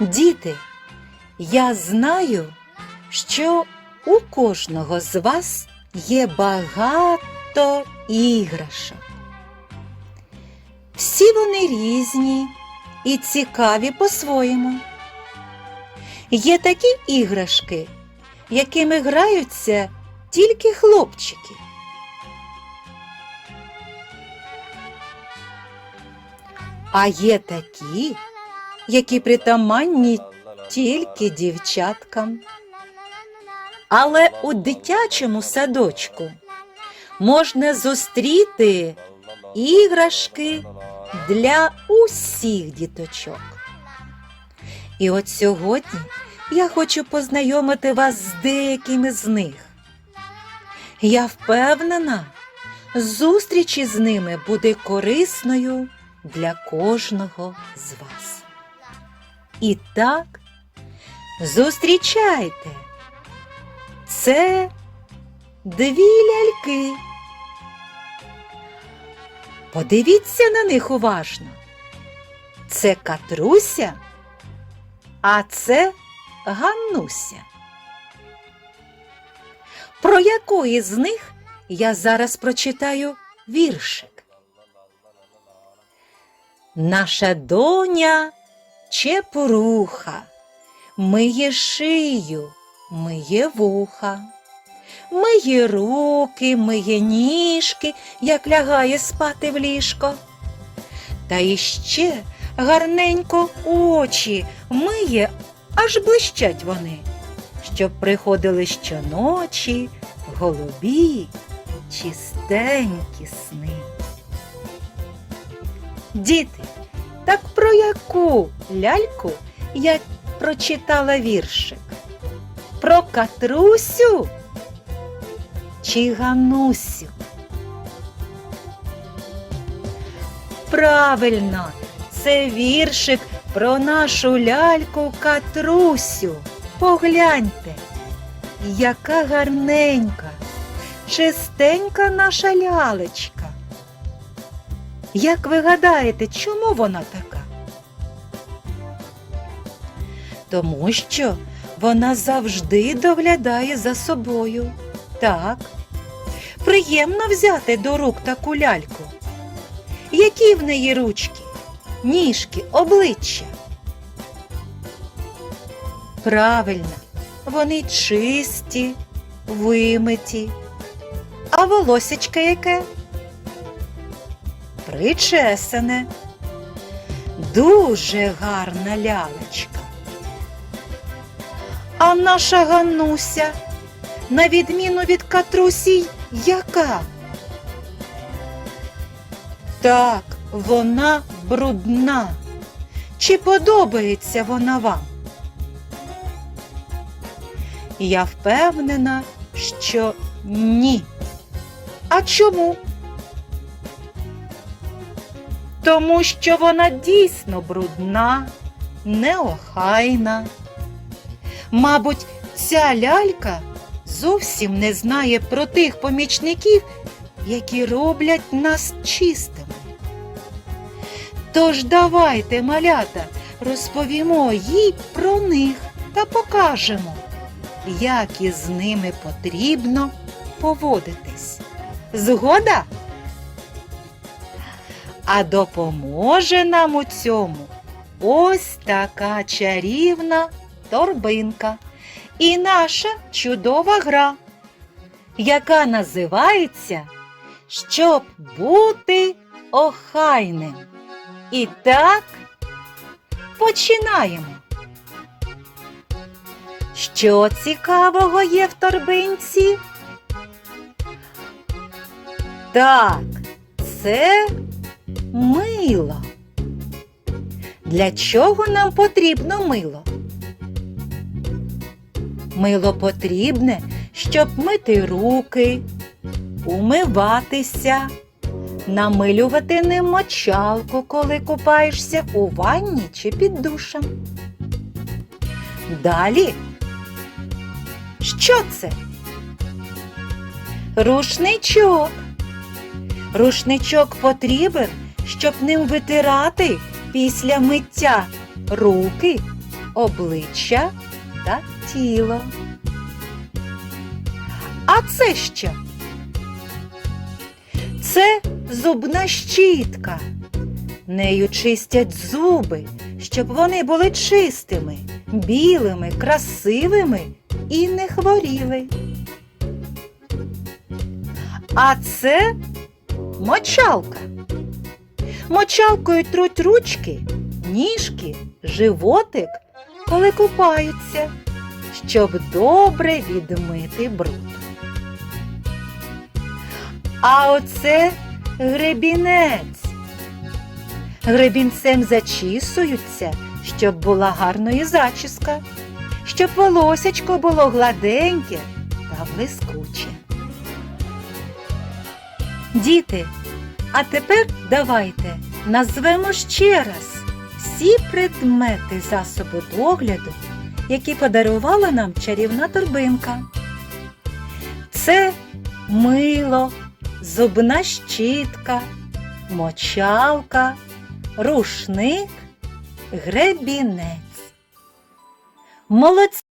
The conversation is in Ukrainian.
Діти, я знаю, що у кожного з вас є багато іграшок. Всі вони різні і цікаві по-своєму. Є такі іграшки, якими граються тільки хлопчики. А є такі, які притаманні тільки дівчаткам. Але у дитячому садочку можна зустріти іграшки для усіх діточок. І от сьогодні я хочу познайомити вас з деякими з них. Я впевнена, зустріч із ними буде корисною для кожного з вас. І так, зустрічайте. Це дві ляльки. Подивіться на них уважно. Це Катруся, а це Ганнуся. Про яку із них я зараз прочитаю віршик. Наша доня чепуруха, миє шию, миє вуха, миє руки, миє ніжки, як лягає спати в ліжко. Та іще гарненько очі миє, аж блищать вони, щоб приходили щоночі голубі, чистенькі сни. Діти, так про яку ляльку я прочитала віршик? Про Катрусю чи Ганусю? Правильно, це віршик про нашу ляльку Катрусю. Погляньте, яка гарненька, чистенька наша лялечка. Як ви гадаєте, чому вона така? Тому що вона завжди доглядає за собою. Так, приємно взяти до рук таку ляльку. Які в неї ручки, ніжки, обличчя? Правильно, вони чисті, вимиті. А волосечко яке? Причесане. Дуже гарна лялечка. А наша Гануся, на відміну від Катрусі, яка? Так, вона брудна. Чи подобається вона вам? Я впевнена, що ні. А чому? Тому що вона дійсно брудна, неохайна. Мабуть, ця лялька зовсім не знає про тих помічників, які роблять нас чистими. Тож давайте, малята, розповімо їй про них та покажемо, як із ними потрібно поводитись. Згода? А допоможе нам у цьому ось така чарівна торбинка і наша чудова гра, яка називається Щоб бути охайним. І так починаємо. Що цікавого є в торбинці? Так, це мило. Для чого нам потрібно мило? Мило потрібне, щоб мити руки, умиватися, намилювати ним мочалку, коли купаєшся у ванні чи під душем. Далі. Що це? Рушничок. Рушничок потрібен, щоб ним витирати після миття руки обличчя та тіло. А це що? Це зубна щітка. Нею чистять зуби, щоб вони були чистими, білими, красивими і не хворіли. А це мочалка. Мочалкою труть ручки, ніжки, животик, коли купаються, щоб добре відмити бруд. А оце гребінець. Гребінцем зачісуються, щоб була гарної зачіска, щоб волосячко було гладеньке та блискуче. Діти, а тепер давайте назвемо ще раз всі предмети засобу догляду, які подарувала нам чарівна торбинка. Це мило, зубна щітка, мочалка, рушник, гребінець. Молодці!